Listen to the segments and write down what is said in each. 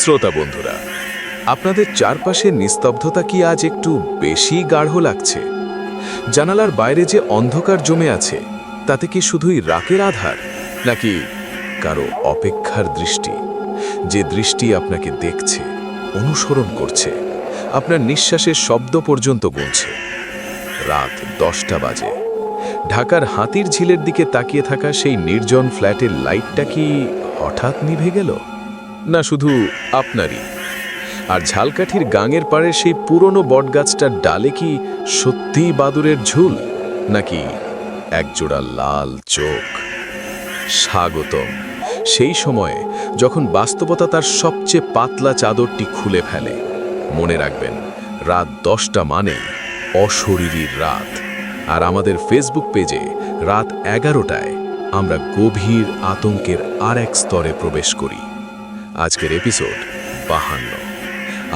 শ্রোতা বন্ধুরা, আপনাদের চারপাশের নিস্তব্ধতা কি আজ একটু বেশি গাঢ় লাগছে? জানালার বাইরে যে অন্ধকার জমে আছে, তাতে কি শুধুই রাকের আধার, নাকি কারও অপেক্ষার দৃষ্টি? যে দৃষ্টি আপনাকে দেখছে, অনুসরণ করছে, আপনার নিঃশ্বাসের শব্দ পর্যন্ত গুনছে। রাত দশটা বাজে। ঢাকার হাতির ঝিলের দিকে তাকিয়ে থাকা সেই নির্জন ফ্ল্যাটের লাইটটা কি হঠাৎ নিভে গেল? না শুধু আপনারই। আর ঝালকাঠির গাঙের পাড়ে সেই পুরনো বটগাছটার ডালে কি সত্যিই বাদুরের ঝুল, নাকি একজোড়া লাল চোখ? স্বাগতম। সেই সময়ে যখন বাস্তবতা তার সবচেয়ে পাতলা চাদরটি খুলে ফেলে, মনে রাখবেন, রাত দশটা মানে অশরীরীর রাত। আর আমাদের ফেসবুক পেজে রাত এগারোটায় আমরা গভীর আতঙ্কের আর এক স্তরে প্রবেশ করি। আজকের এপিসোড বাহান্ন।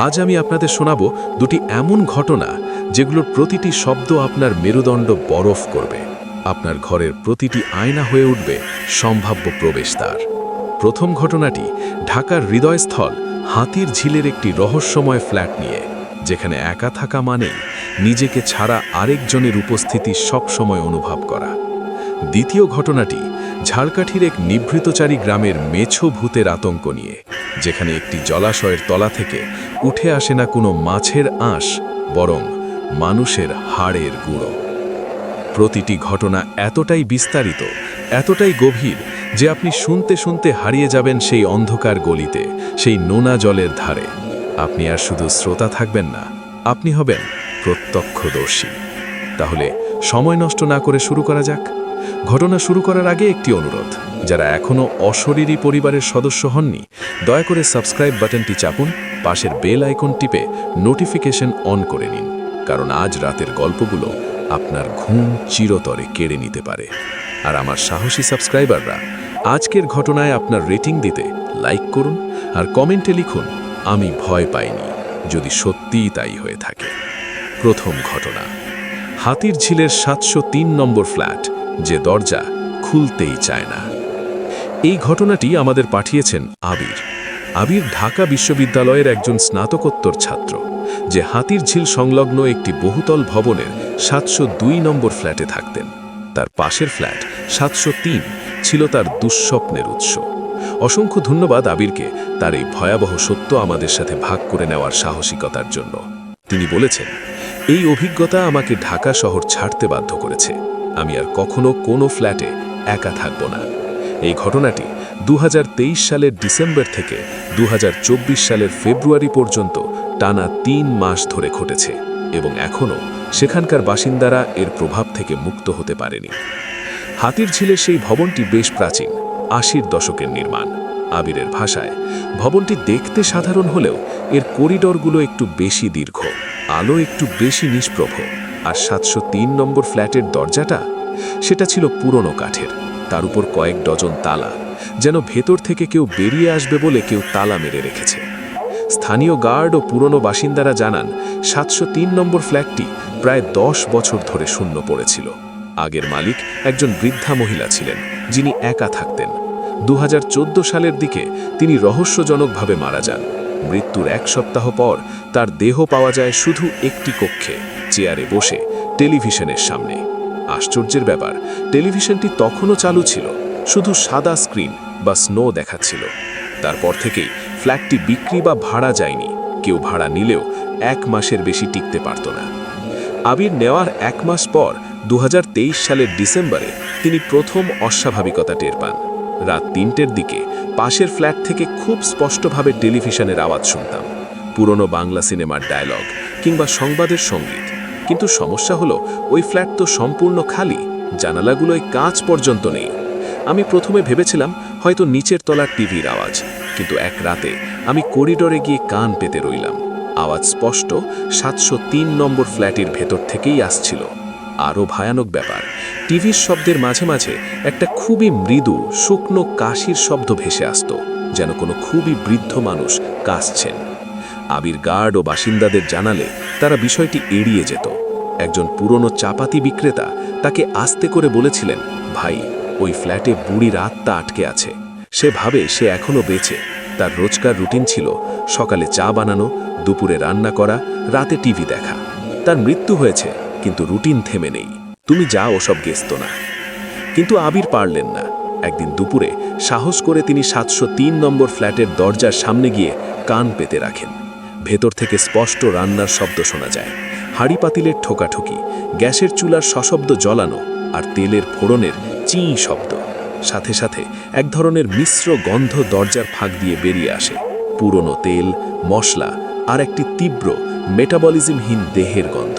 আজ আমি আপনাদের শোনাবো দুটি এমন ঘটনা যেগুলোর প্রতিটি শব্দ আপনার মেরুদণ্ড বরফ করবে। আপনার ঘরের প্রতিটি আয়না হয়ে উঠবে সম্ভাব্য প্রবেশদ্বার। প্রথম ঘটনাটি ঢাকার হৃদয়স্থল হাতির ঝিলের একটি রহস্যময় ফ্ল্যাট নিয়ে, যেখানে একা থাকা মানেই নিজেকে ছাড়া আরেকজনের উপস্থিতি সবসময় অনুভব করা। দ্বিতীয় ঘটনাটি ঝাড়কাঠির এক নিভৃতচারী গ্রামের মেছো ভূতের আতঙ্ক নিয়ে, যেখানে একটি জলাশয়ের তলা থেকে উঠে আসে না কোনো মাছের আঁশ, বরং মানুষের হাড়ের গুঁড়ো। প্রতিটি ঘটনা এতটাই বিস্তারিত, এতটাই গভীর, যে আপনি শুনতে শুনতে হারিয়ে যাবেন সেই অন্ধকার গলিতে, সেই নোনা জলের ধারে। আপনি আর শুধু শ্রোতা থাকবেন না, আপনি হবেন প্রত্যক্ষদর্শী। তাহলে সময় নষ্ট না করে শুরু করা যাক। ঘটনা শুরু করার আগে একটি অনুরোধ। যারা এখনও অশরীরী পরিবারের সদস্য হননি, দয়া করে সাবস্ক্রাইব বাটনটি চাপুন, পাশের বেল আইকন টিপে নোটিফিকেশন অন করে নিন, কারণ আজ রাতের গল্পগুলো আপনার ঘুম চিরতরে কেড়ে নিতে পারে। আর আমার সাহসী সাবস্ক্রাইবাররা, আজকের ঘটনায় আপনার রেটিং দিতে লাইক করুন আর কমেন্টে লিখুন, আমি ভয় পাইনি, যদি সত্যিই তাই হয়ে থাকে। প্রথম ঘটনা হাতির ঝিলের সাতশো তিন নম্বর ফ্ল্যাট যে দরজা খুলতেই চায় না। এই ঘটনাটি আমাদের পাঠিয়েছেন আবির। আবির ঢাকা বিশ্ববিদ্যালয়ের একজন স্নাতকোত্তর ছাত্র, যে হাতির ঝিল সংলগ্ন একটি বহুতল ভবনের সাতশো দুই নম্বর ফ্ল্যাটে থাকতেন। তার পাশের ফ্ল্যাট সাতশো তিন ছিল তার দুঃস্বপ্নের উৎস। অসংখ্য ধন্যবাদ আবিরকে তার এই ভয়াবহ সত্য আমাদের সাথে ভাগ করে নেওয়ার সাহসিকতার জন্য। তিনি বলেছেন, এই অভিজ্ঞতা আমাকে ঢাকা শহর ছাড়তে বাধ্য করেছে। আমি আর কখনো কোনো ফ্ল্যাটে একা থাকব না। এই ঘটনাটি দু হাজার তেইশ সালের ডিসেম্বর থেকে দু হাজার চব্বিশ সালের ফেব্রুয়ারি পর্যন্ত টানা তিন মাস ধরে ঘটেছে এবং এখনও সেখানকার বাসিন্দারা এর প্রভাব থেকে মুক্ত হতে পারেনি। হাতির ঝিলের সেই ভবনটি বেশ প্রাচীন, আশির দশকের নির্মাণ। আবিরের ভাষায়, ভবনটি দেখতে সাধারণ হলেও এর করিডরগুলো একটু বেশি দীর্ঘ, আলো একটু বেশি নিষ্প্রভ। আর সাতশো তিন নম্বর ফ্ল্যাটের দরজাটা, সেটা ছিল পুরনো কাঠের। তার উপর কয়েক ডজন তালা, যেন ভেতর থেকে কেউ বেরিয়ে আসবে বলে কেউ তালা মেরে রেখেছে। স্থানীয় গার্ড ও পুরনো বাসিন্দারা জানান, সাতশো তিন নম্বর ফ্ল্যাটটি প্রায় দশ বছর ধরে শূন্য পড়েছিল। আগের মালিক একজন বৃদ্ধা মহিলা ছিলেন, যিনি একা থাকতেন। দু হাজার চোদ্দ সালের দিকে তিনি রহস্যজনকভাবে মারা যান। মৃত্যুর এক সপ্তাহ পর তার দেহ পাওয়া যায় শুধু একটি কক্ষে। চেয়ারে বসে টেলিভিশনের সামনে। আশ্চর্যের ব্যাপার, টেলিভিশনটি তখনও চালু ছিল, শুধু সাদা স্ক্রিন বা স্নো দেখাচ্ছিল। তারপর থেকেই ফ্ল্যাটটি বিক্রি বা ভাড়া যায়নি, কেউ ভাড়া নিলেও এক মাসের বেশি টিকতে পারত না। আবির নেওয়ার এক মাস পর দু হাজার তেইশ সালের ডিসেম্বরে তিনি প্রথম অস্বাভাবিকতা টের পান। রাত তিনটের দিকে পাশের ফ্ল্যাট থেকে খুব স্পষ্টভাবে টেলিভিশনের আওয়াজ শুনতাম। পুরনো বাংলা সিনেমার ডায়লগ কিংবা সংবাদের সংগীত। কিন্তু সমস্যা হলো, ওই ফ্ল্যাট তো সম্পূর্ণ খালি, জানালাগুলোয় কাঁচ পর্যন্ত নেই। আমি প্রথমে ভেবেছিলাম হয়তো নিচের তলার টিভির আওয়াজ, কিন্তু এক রাতে আমি করিডরে গিয়ে কান পেতে রইলাম। আওয়াজ স্পষ্ট সাতশো তিন নম্বর ফ্ল্যাটের ভেতর থেকেই আসছিল। আরও ভয়ানক ব্যাপার, টিভির শব্দের মাঝে মাঝে একটা খুবই মৃদু, শুকনো কাশির শব্দ ভেসে আসত, যেন কোনো খুবই বৃদ্ধ মানুষ কাশছেন আবির গার্ড ও বাসিন্দাদের জানালে তারা বিষয়টি এড়িয়ে যেত। একজন পুরনো চাপাতি বিক্রেতা তাকে আস্তে করে বলেছিলেন, ভাই, ওই ফ্ল্যাটে বুড়ির আত্মা আটকে আছে। সে ভাবে সে এখনও বেঁচে। তার রোজকার রুটিন ছিল সকালে চা বানানো, দুপুরে রান্না করা, রাতে টিভি দেখা। তার মৃত্যু হয়েছে, কিন্তু রুটিন থেমে নেই। তুমি যা ওসব গেস্ত না। কিন্তু আবির পারলেন না। একদিন দুপুরে সাহস করে তিনি সাতশো তিন নম্বর ফ্ল্যাটের দরজার সামনে গিয়ে কান পেতে রাখেন। ভেতর থেকে স্পষ্ট রান্নার শব্দ শোনা যায়। হাড়ি পাতিলের ঠোকাঠুকি, গ্যাসের চুলার সশব্দ জ্বলানো আর তেলের ফোড়নের চিঁ শব্দ। সাথে সাথে এক ধরনের মিশ্র গন্ধ দরজার ফাঁক দিয়ে বেরিয়ে আসে। পুরনো তেল, মশলা আর একটি তীব্র মেটাবলিজমহীন দেহের গন্ধ।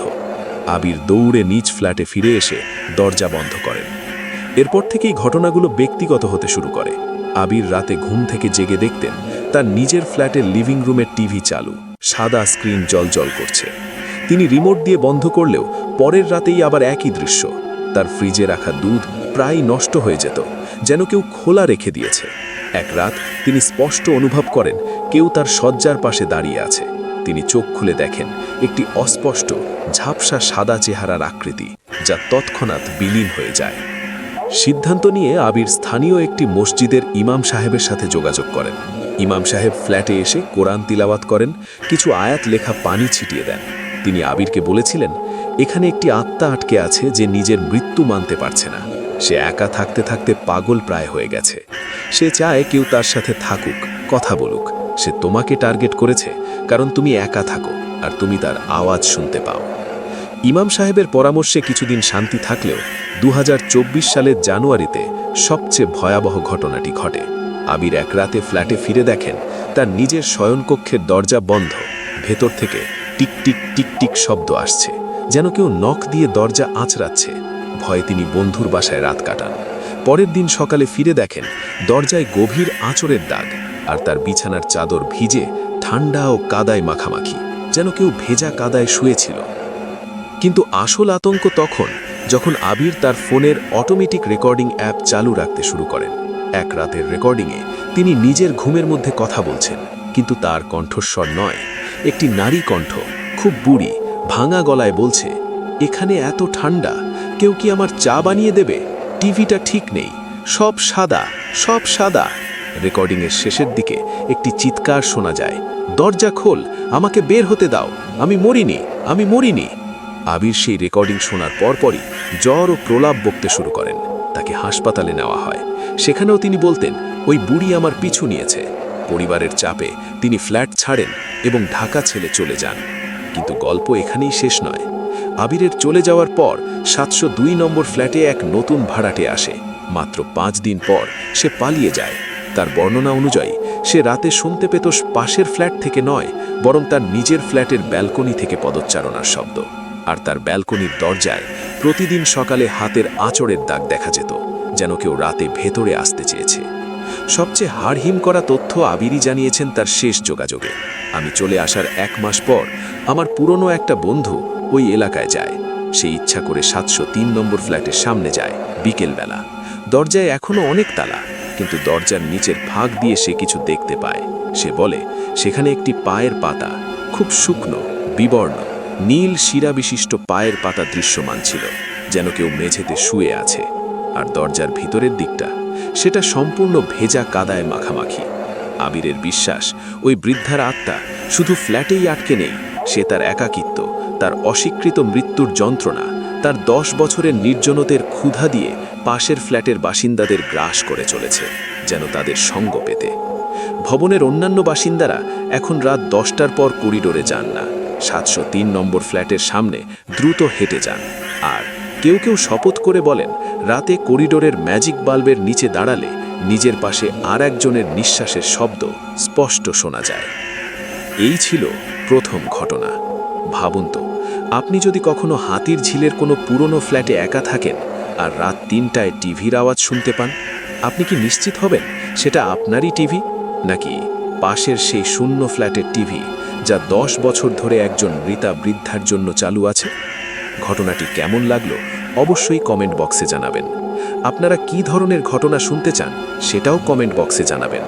আবির দৌড়ে নিজ ফ্ল্যাটে ফিরে এসে দরজা বন্ধ করেন। এরপর থেকেই ঘটনাগুলো ব্যক্তিগত হতে শুরু করে। আবির রাতে ঘুম থেকে জেগে দেখতেন তার নিজের ফ্ল্যাটের লিভিং রুমের টিভি চালু। সাদা স্ক্রিন জলজল করছে। তিনি রিমোট দিয়ে বন্ধ করলেও পরের রাতেই আবার একই দৃশ্য। তার ফ্রিজে রাখা দুধ প্রায় নষ্ট হয়ে যেত, যেন কেউ খোলা রেখে দিয়েছে। এক রাত তিনি স্পষ্ট অনুভব করেন, কেউ তার শয্যার পাশে দাঁড়িয়ে আছে। তিনি চোখ খুলে দেখেন একটি অস্পষ্ট, ঝাপসা সাদা চেহারার আকৃতি, যা তৎক্ষণাৎ বিলীন হয়ে যায়। সিদ্ধান্ত নিয়ে আবির স্থানীয় একটি মসজিদের ইমাম সাহেবের সাথে যোগাযোগ করেন। ইমাম সাহেব ফ্ল্যাটে এসে কোরআন তিলাওয়াত করেন, কিছু আয়াত লেখা পানি ছিটিয়ে দেন। তিনি আবিরকে বলেছিলেন, এখানে একটি আত্মা আটকে আছে যে নিজের মৃত্যু মানতে পারছে না। সে একা থাকতে থাকতে পাগল প্রায় হয়ে গেছে। সে চায় কেউ তার সাথে থাকুক, কথা বলুক। সে তোমাকে টার্গেট করেছে, কারণ তুমি একা থাকো, আর তুমি তার আওয়াজ শুনতে পাও। ইমাম সাহেবের পরামর্শে কিছুদিন শান্তি থাকলেও দু হাজার চব্বিশ সালের জানুয়ারিতে সবচেয়ে ভয়াবহ ঘটনাটি ঘটে। আবির এক রাতে ফ্ল্যাটে ফিরে দেখেন তার নিজের শয়নকক্ষের দরজা বন্ধ। ভেতর থেকে টিক টিক টিক টিক শব্দ আসছে, যেন কেউ নখ দিয়ে দরজা আঁচড়াচ্ছে। ভয়ে তিনি বন্ধুর বাসায় রাত কাটান। পরের দিন সকালে ফিরে দেখেন দরজায় গভীর আঁচড়ের দাগ আর তার বিছানার চাদর ভিজে ঠান্ডা ও কাদায় মাখামাখি, যেন কেউ ভেজা কাদায় শুয়েছিল। কিন্তু আসল আতঙ্ক তখন যখন আবির তার ফোনের অটোমেটিক রেকর্ডিং অ্যাপ চালু রাখতে শুরু করেন। এক রাতের রেকর্ডিংয়ে তিনি নিজের ঘুমের মধ্যে কথা বলছেন, কিন্তু তার কণ্ঠস্বর নয়। একটি নারী কণ্ঠ, খুব বুড়ি, ভাঙা গলায় বলছে, এখানে এত ঠান্ডা, কেউ কি আমার চা বানিয়ে দেবে? টিভিটা ঠিক নেই, সব সাদা সব সাদা। রেকর্ডিংয়ের শেষের দিকে একটি চিৎকার শোনা যায়, দরজা খোল, আমাকে বের হতে দাও, আমি মরিনি আমি মরিনি। আবির সেই রেকর্ডিং শোনার পরপরই জ্বর ও প্রলাপ বকতে শুরু করেন, তাকে হাসপাতালে নেওয়া হয়। সেখানেও তিনি বলতেন, ওই বুড়ি আমার পিছু নিয়েছে। পরিবারের চাপে তিনি ফ্ল্যাট ছাড়েন এবং ঢাকা ছেলে চলে যান। কিন্তু গল্প এখানেই শেষ নয়। আবিরের চলে যাওয়ার পর সাতশো দুই নম্বর ফ্ল্যাটে এক নতুন ভাড়াটে আসে। মাত্র পাঁচ দিন পর সে পালিয়ে যায়। তার বর্ণনা অনুযায়ী, সে রাতে শুনতে পেত পাশের ফ্ল্যাট থেকে নয়, বরং তার নিজের ফ্ল্যাটের ব্যালকনি থেকে পদচ্চারণার শব্দ। আর তার ব্যালকনির দরজায় প্রতিদিন সকালে হাতের আঁচড়ের দাগ দেখা যেত। যেন কেউ রাতে ভেতরে আসতে চেয়েছে। সবচেয়ে হাড়হিম করা তথ্য আবিরই জানিয়েছেন তার শেষ যোগাযোগে। আমি চলে আসার এক মাস পর আমার পুরনো একটা বন্ধু ওই এলাকায় যায়। সে ইচ্ছা করে সাতশো তিন নম্বর ফ্ল্যাটের সামনে যায়, বিকেলবেলা। দরজায় এখনও অনেক তালা, কিন্তু দরজার নিচের ফাঁক দিয়ে সে কিছু দেখতে পায়। সে বলে, সেখানে একটি পায়ের পাতা, খুব শুকনো, বিবর্ণ, নীল শিরা বিশিষ্ট পায়ের পাতা দৃশ্যমান ছিল, যেন কেউ মেঝেতে শুয়ে আছে। আর দরজার ভিতরের দিকটা, সেটা সম্পূর্ণ ভেজা কাদায় মাখামাখি। আবিরের বিশ্বাস, ওই বৃদ্ধার আত্মা শুধু ফ্ল্যাটেই আটকে নেই, সে তার একাকিত্ব, তার অস্বীকৃত মৃত্যুর যন্ত্রণা, তার দশ বছরের নির্জনতের ক্ষুধা দিয়ে পাশের ফ্ল্যাটের বাসিন্দাদের গ্রাস করে চলেছে, যেন তাদের সঙ্গ পেতে। ভবনের অন্যান্য বাসিন্দারা এখন রাত দশটার পর করিডোরে যান না, সাতশো তিন নম্বর ফ্ল্যাটের সামনে দ্রুত হেঁটে যান। কেউ কেউ শপথ করে বলেন, রাতে করিডোরের ম্যাজিক বাল্বের নিচে দাঁড়ালে নিজের পাশে আর একজনের নিঃশ্বাসের শব্দ স্পষ্ট শোনা যায়। এই ছিল প্রথম ঘটনা। ভাবুন তো, আপনি যদি কখনো হাতির ঝিলের কোনো পুরনো ফ্ল্যাটে একা থাকেন আর রাত তিনটায় টিভির আওয়াজ শুনতে পান, আপনি কি নিশ্চিত হবেন সেটা আপনারই টিভি? নাকি পাশের সেই শূন্য ফ্ল্যাটের টিভি যা দশ বছর ধরে একজন মৃতা বৃদ্ধার জন্য চালু আছে? ঘটনাটি কেমন লাগল অবশ্যই কমেন্ট বক্সে জানাবেন। আপনারা কি ধরনের ঘটনা শুনতে চান সেটাও কমেন্ট বক্সে জানাবেন।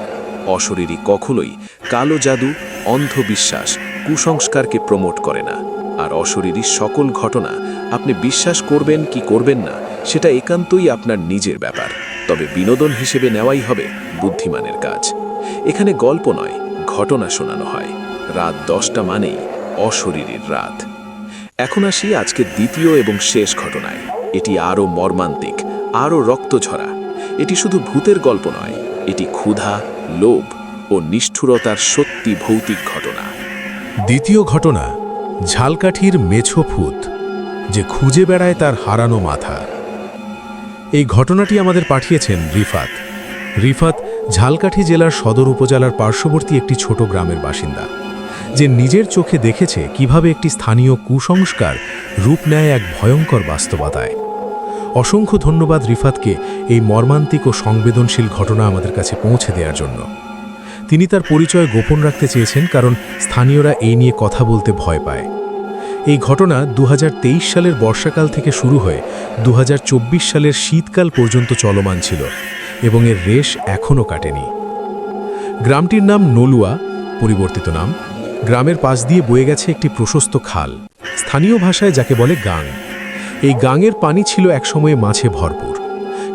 অশরীরী কখনোই কালো জাদু, অন্ধবিশ্বাস, কুসংস্কারকে প্রমোট করে না। আর অশরীরী সকল ঘটনা আপনি বিশ্বাস করবেন কি করবেন না, সেটা একান্তই আপনার নিজের ব্যাপার। তবে বিনোদন হিসেবে নেওয়াই হবে বুদ্ধিমানের কাজ। এখানে গল্প নয়, ঘটনা শোনানো হয়। রাত দশটা মানেই অশরীরীর রাত। এখন আসি আজকে দ্বিতীয় এবং শেষ ঘটনায়। এটি আরও মর্মান্তিক, আরও রক্তঝরা। এটি শুধু ভূতের গল্প নয়, এটি ক্ষুধা, লোভ ও নিষ্ঠুরতার সত্যি ভৌতিক ঘটনা। দ্বিতীয় ঘটনা, ঝালকাঠির মেছো ফুত যে খুঁজে বেড়ায় তার হারানো মাথা। এই ঘটনাটি আমাদের পাঠিয়েছেন রিফাত। রিফাত ঝালকাঠি জেলার সদর উপজেলার পার্শ্ববর্তী একটি ছোট গ্রামের বাসিন্দা। যে নিজের চোখে দেখেছে কীভাবে একটি স্থানীয় কুসংস্কার রূপ নেয় এক ভয়ঙ্কর বাস্তবতায়। অসংখ্য ধন্যবাদ রিফাতকে এই মর্মান্তিক ও সংবেদনশীল ঘটনা আমাদের কাছে পৌঁছে দেওয়ার জন্য। তিনি তার পরিচয় গোপন রাখতে চেয়েছেন কারণ স্থানীয়রা এই নিয়ে কথা বলতে ভয় পায়। এই ঘটনা দু হাজার তেইশ সালের বর্ষাকাল থেকে শুরু হয়ে দু হাজার চব্বিশ সালের শীতকাল পর্যন্ত চলমান ছিল এবং এর রেশ এখনও কাটেনি। গ্রামটির নাম নলুয়া, পরিবর্তিত নাম। গ্রামের পাশ দিয়ে বয়ে গেছে একটি প্রশস্ত খাল। স্থানীয় ভাষায় যাকে বলে গাং। এই গাঙের পানি ছিল একসময়ে মাছে ভরপুর।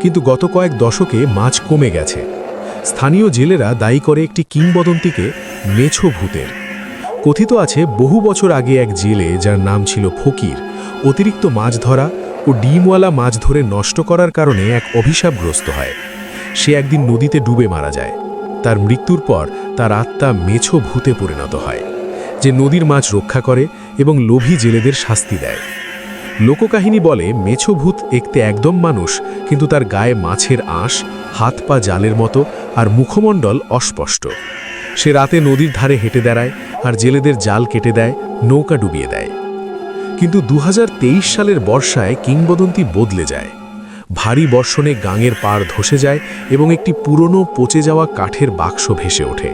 কিন্তু গত কয়েক দশকে মাছ কমে গেছে। স্থানীয় জেলেরা দায়ী করে একটি কিংবদন্তিকে মেছো ভূতের। কথিত আছে, বহু বছর আগে এক জেলে, যার নাম ছিল ফকির, অতিরিক্ত মাছ ধরা ও ডিমওয়ালা মাছ ধরে নষ্ট করার কারণে এক অভিশাপগ্রস্ত হয়। সে একদিন নদীতে ডুবে মারা যায়। তার মৃত্যুর পর তার আত্মা মেছো ভূতে পরিণত হয়, যে নদীর মাছ রক্ষা করে এবং লোভী জেলেদের শাস্তি দেয়। লোককাহিনী বলে, মেছো ভূত একতে একদম মানুষ, কিন্তু তার গায়ে মাছের আঁশ, হাত পা জালের মতো আর মুখমণ্ডল অস্পষ্ট। সে রাতে নদীর ধারে হেঁটে দাঁড়ায় আর জেলেদের জাল কেটে দেয়, নৌকা ডুবিয়ে দেয়। কিন্তু দু হাজার তেইশ সালের বর্ষায় কিংবদন্তি বদলে যায়। ভারী বর্ষণে গাঙের পাড় ধসে যায় এবং একটি পুরনো পচে যাওয়া কাঠের বাক্স ভেসে ওঠে।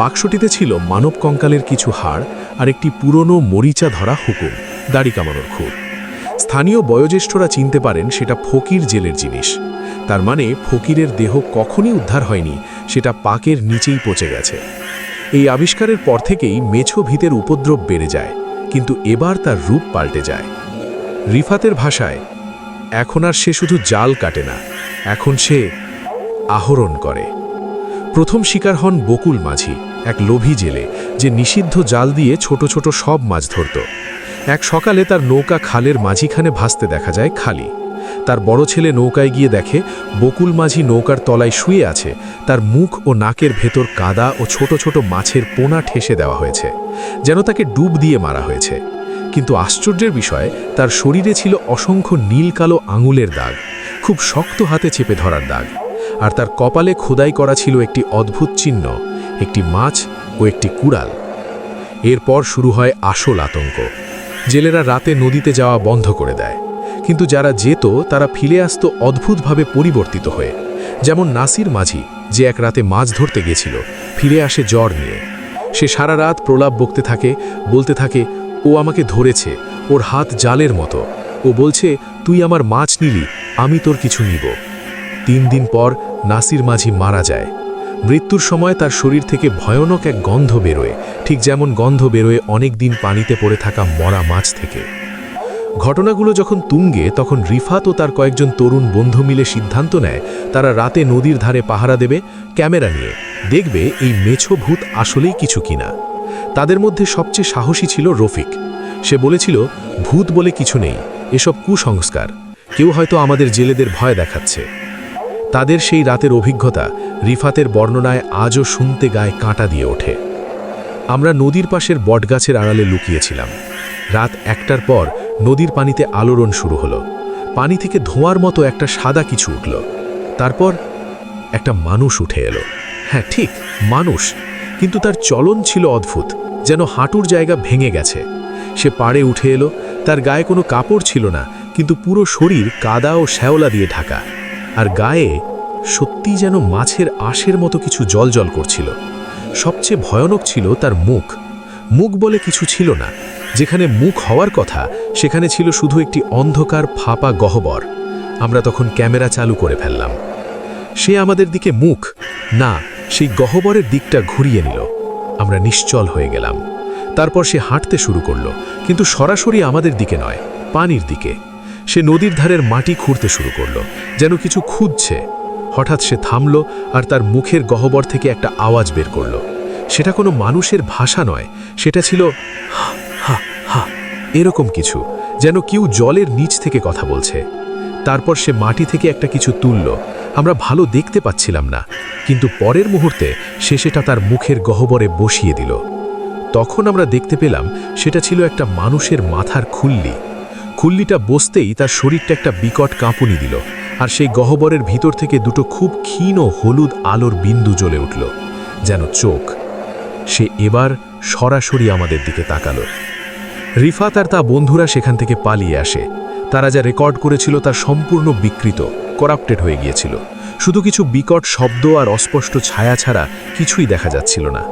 বাক্সটিতে ছিল মানব কঙ্কালের কিছু হাড় আর একটি পুরনো মরিচা ধরা হুকুম, দাড়ি কামানোর খুব। স্থানীয় বয়োজ্যেষ্ঠরা চিনতে পারেন সেটা ফকির জেলের জিনিস। তার মানে ফকিরের দেহ কখনই উদ্ধার হয়নি, সেটা পাকের নিচেই পচে গেছে। এই আবিষ্কারের পর থেকেই মেছো ভিতের উপদ্রব বেড়ে যায়, কিন্তু এবার তার রূপ পাল্টে যায়। রিফাতের ভাষায়, এখন আর সে শুধু জাল কাটে না, এখন সে আহরণ করে। প্রথম শিকার হন বকুল মাঝি, এক লোভী জেলে, যে নিষিদ্ধ জাল দিয়ে ছোট ছোট সব মাছ ধরত। এক সকালে তার নৌকা খালের মাঝিখানে ভাসতে দেখা যায় খালি। তার বড় ছেলে নৌকায় গিয়ে দেখে, বকুল মাঝি নৌকার তলায় শুয়ে আছে, তার মুখ ও নাকের ভেতর কাদা ও ছোট ছোট মাছের পোনা ঠেসে দেওয়া হয়েছে, যেন তাকে ডুব দিয়ে মারা হয়েছে। কিন্তু আশ্চর্যের বিষয়, তার শরীরে ছিল অসংখ্য নীল কালো আঙুলের দাগ, খুব শক্ত হাতে চেপে ধরার দাগ। আর তার কপালে খোদাই করা ছিল একটি অদ্ভুত চিহ্ন, একটি মাছ ও একটি কুড়াল। এরপর শুরু হয় আসল আতঙ্ক। জেলেরা রাতে নদীতে যাওয়া বন্ধ করে দেয়। কিন্তু যারা যেত, তারা ফিরে আসতো অদ্ভুতভাবে পরিবর্তিত হয়ে। যেমন নাসির মাঝি, যে এক রাতে মাছ ধরতে গেছিল, ফিরে আসে জ্বর নিয়ে। সে সারা রাত প্রলাপ বকতে থাকে, বলতে থাকে, ও আমাকে ধরেছে, ওর হাত জালের মতো। ও বলছে, তুই আমার মাছ নিলি, আমি তোর কিছু নিব। তিন দিন পর নাসির মাঝি মারা যায়। মৃত্যুর সময় তার শরীর থেকে ভয়ানক এক গন্ধ বেরোয়, ঠিক যেমন গন্ধ বেরোয় অনেক দিন পানিতে পড়ে থাকা মরা মাছ থেকে। ঘটনাগুলো যখন তুঙ্গে, তখন রিফাত ও তার কয়েকজন তরুণ বন্ধু মিলে সিদ্ধান্ত নেয়, তারা রাতে নদীর ধারে পাহারা দেবে, ক্যামেরা নিয়ে। দেখবে এই মেছো ভূত আসলেই কিছু কিনা। তাদের মধ্যে সবচেয়ে সাহসী ছিল রফিক। সে বলেছিল, ভূত বলে কিছু নেই, এসব কুসংস্কার। কেউ হয়তো আমাদের জেলেদের ভয় দেখাচ্ছে। তাদের সেই রাতের অভিজ্ঞতা রিফাতের বর্ণনায় আজও শুনতে গায়ে কাঁটা দিয়ে ওঠে। আমরা নদীর পাশের বটগাছের আড়ালে লুকিয়েছিলাম। রাত একটার পর নদীর পানিতে আলোড়ন শুরু হলো। পানি থেকে ধোঁয়ার মতো একটা সাদা কিছু উঠল। তারপর একটা মানুষ উঠে এলো। হ্যাঁ ঠিক, মানুষ। কিন্তু তার চলন ছিল অদ্ভুত, যেন হাঁটুর জায়গা ভেঙে গেছে। সে পাড়ে উঠে এলো, তার গায়ে কোনো কাপড় ছিল না, কিন্তু পুরো শরীর কাদা ও শ্যাওলা দিয়ে ঢাকা। আর গায়ে সত্যি যেন মাছের আশের মতো কিছু জলজল করছিল। সবচেয়ে ভয়ানক ছিল তার মুখ। মুখ বলে কিছু ছিল না। যেখানে মুখ হওয়ার কথা, সেখানে ছিল শুধু একটি অন্ধকার, ফাঁপা গহ্বর। আমরা তখন ক্যামেরা চালু করে ফেললাম। সে আমাদের দিকে মুখ, না, সেই গহ্বরের দিকটা ঘুরিয়ে নিল। আমরা নিশ্চল হয়ে গেলাম। তারপর সে হাঁটতে শুরু করল, কিন্তু সরাসরি আমাদের দিকে নয়, পানির দিকে। সে নদীর ধারের মাটি খুঁড়তে শুরু করল, যেন কিছু খুঁজছে। হঠাৎ সে থামল আর তার মুখের গহবর থেকে একটা আওয়াজ বের করল। সেটা কোনো মানুষের ভাষা নয়, সেটা ছিল হা হা এরকম কিছু, যেন কেউ জলের নিচ থেকে কথা বলছে। তারপর সে মাটি থেকে একটা কিছু তুলল। আমরা ভালো দেখতে পাচ্ছিলাম না, কিন্তু পরের মুহূর্তে সে সেটা তার মুখের গহ্বরে বসিয়ে দিল। তখন আমরা দেখতে পেলাম সেটা ছিল একটা মানুষের মাথার খুল্লি। খুল্লিটা বসতেই তার শরীরটা একটা বিকট কাঁপুনি দিল, আর সেই গহ্বরের ভিতর থেকে দুটো খুব ক্ষীণ হলুদ আলোর বিন্দু জ্বলে উঠল, যেন চোখ। সে এবার সরাসরি আমাদের দিকে তাকালো। রিফাত আর তা বন্ধুরা সেখান থেকে পালিয়ে আসে। তারা যা রেকর্ড করেছিল তা সম্পূর্ণ বিকৃত, করাপ্টেড হয়ে গিয়েছিল। শুধু কিছু বিকট শব্দ আর অস্পষ্ট ছায়া ছাড়া কিছুই দেখা যাচ্ছিল না।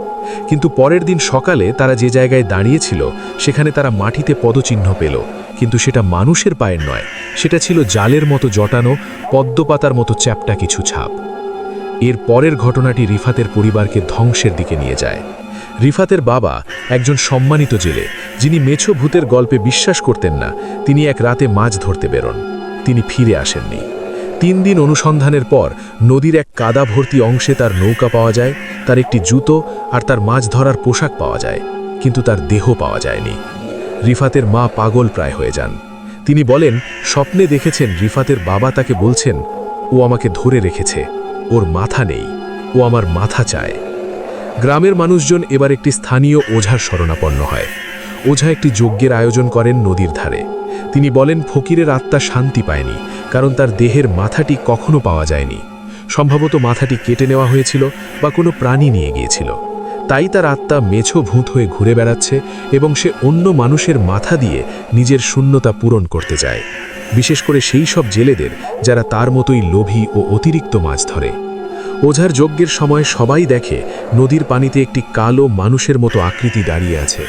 কিন্তু পরের দিন সকালে তারা যে জায়গায় দাঁড়িয়েছিল, সেখানে তারা মাটিতে পদচিহ্ন পেল। কিন্তু সেটা মানুষের পায়ের নয়, সেটা ছিল জালের মতো জটানো, পদ্মপাতার মতো চ্যাপটা কিছু ছাপ। এর পরের ঘটনাটি রিফাতের পরিবারকে ধ্বংসের দিকে নিয়ে যায়। রিফাতের বাবা একজন সম্মানিত জেলে, যিনি মেছো ভূতের গল্পে বিশ্বাস করতেন না, তিনি এক রাতে মাছ ধরতে বেরোন। তিনি ফিরে আসেননি। তিন দিন অনুসন্ধানের পর নদীর এক কাদা ভর্তি অংশে তার নৌকা পাওয়া যায়, তার একটি জুতো আর তার মাছ ধরার পোশাক পাওয়া যায়, কিন্তু তার দেহ পাওয়া যায়নি। রিফাতের মা পাগল প্রায় হয়ে যান। তিনি বলেন, স্বপ্নে দেখেছেন রিফাতের বাবা তাকে বলছেন, ও আমাকে ধরে রেখেছে, ওর মাথা নেই, ও আমার মাথা চায়। গ্রামের মানুষজন এবার একটি স্থানীয় ওঝার শরণাপন্ন হয়। ওঝা একটি যজ্ঞের আয়োজন করেন নদীর ধারে। তিনি বলেন, ফকিরের আত্মা শান্তি পায়নি, কারণ তার দেহের মাথাটি কখনো পাওয়া যায়নি। সম্ভবত মাথাটি কেটে নেওয়া হয়েছিল বা কোনো প্রাণী নিয়ে গিয়েছিল। তাই তার আত্মা মেছো ভূত হয়ে ঘুরে বেড়াচ্ছে এবং সে অন্য মানুষের মাথা দিয়ে নিজের শূন্যতা পূরণ করতে চায় বিশেষ করে সেই সব জেলেদের যারা তার মতোই লোভী ও অতিরিক্ত মাছ ধরে। ওঝার যজ্ঞের সময় সবাই দেখে নদীর পানিতে একটি কালো মানুষের মতো আকৃতি দাঁড়িয়ে আছে।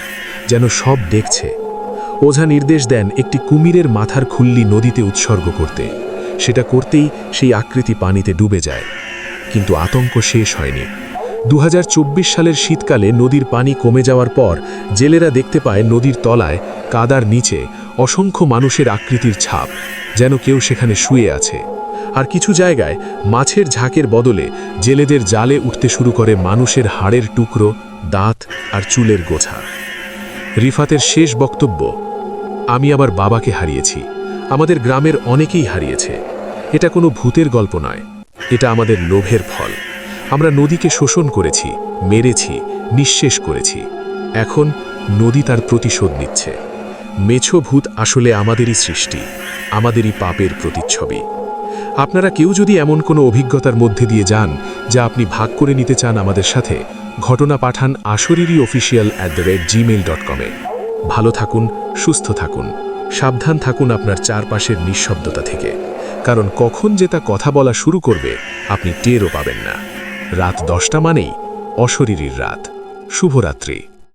যেন সব দেখছে। ওঝা নির্দেশ দেন একটি কুমিরের মাথার খুল্লি নদীতে উৎসর্গ করতে। সেটা করতেই সেই আকৃতি পানিতে ডুবে যায়। কিন্তু আতঙ্ক শেষ হয়নি। দু হাজার চব্বিশ সালের শীতকালে নদীর পানি কমে যাওয়ার পর জেলেরা দেখতে পায় নদীর তলায়, কাদার নিচে, অসংখ্য মানুষের আকৃতির ছাপ, যেন কেউ সেখানে শুয়ে আছে। আর কিছু জায়গায় মাছের ঝাঁকের বদলে জেলেদের জালে উঠতে শুরু করে মানুষের হাড়ের টুকরো, দাঁত আর চুলের গোছা। রিফাতের শেষ বক্তব্য, আমি আমার বাবাকে হারিয়েছি। আমাদের গ্রামের অনেকেই হারিয়েছে। এটা কোনো ভূতের গল্প নয়। এটা আমাদের লোভের ফল। আমরা নদীকে শোষণ করেছি, মেরেছি, নিঃশেষ করেছি। এখন নদী তার প্রতিশোধ নিচ্ছে। মেছো ভূত আসলে আমাদেরই সৃষ্টি, আমাদেরই পাপের প্রতিচ্ছবি। আপনারা কেউ যদি এমন কোনো অভিজ্ঞতার মধ্যে দিয়ে যান, যা আপনি ভাগ করে নিতে চান আমাদের সাথে ঘটনা পাঠান আসরিরি official at the rate Gmail dot কমে ভালো থাকুন, সুস্থ থাকুন, সাবধান থাকুন আপনার চারপাশের নিঃশব্দতা থেকে। কারণ কখন যে তা কথা বলা শুরু করবে, আপনি টেরও পাবেন না। রাত দশটা মানেই অশরীরীর রাত। শুভরাত্রি।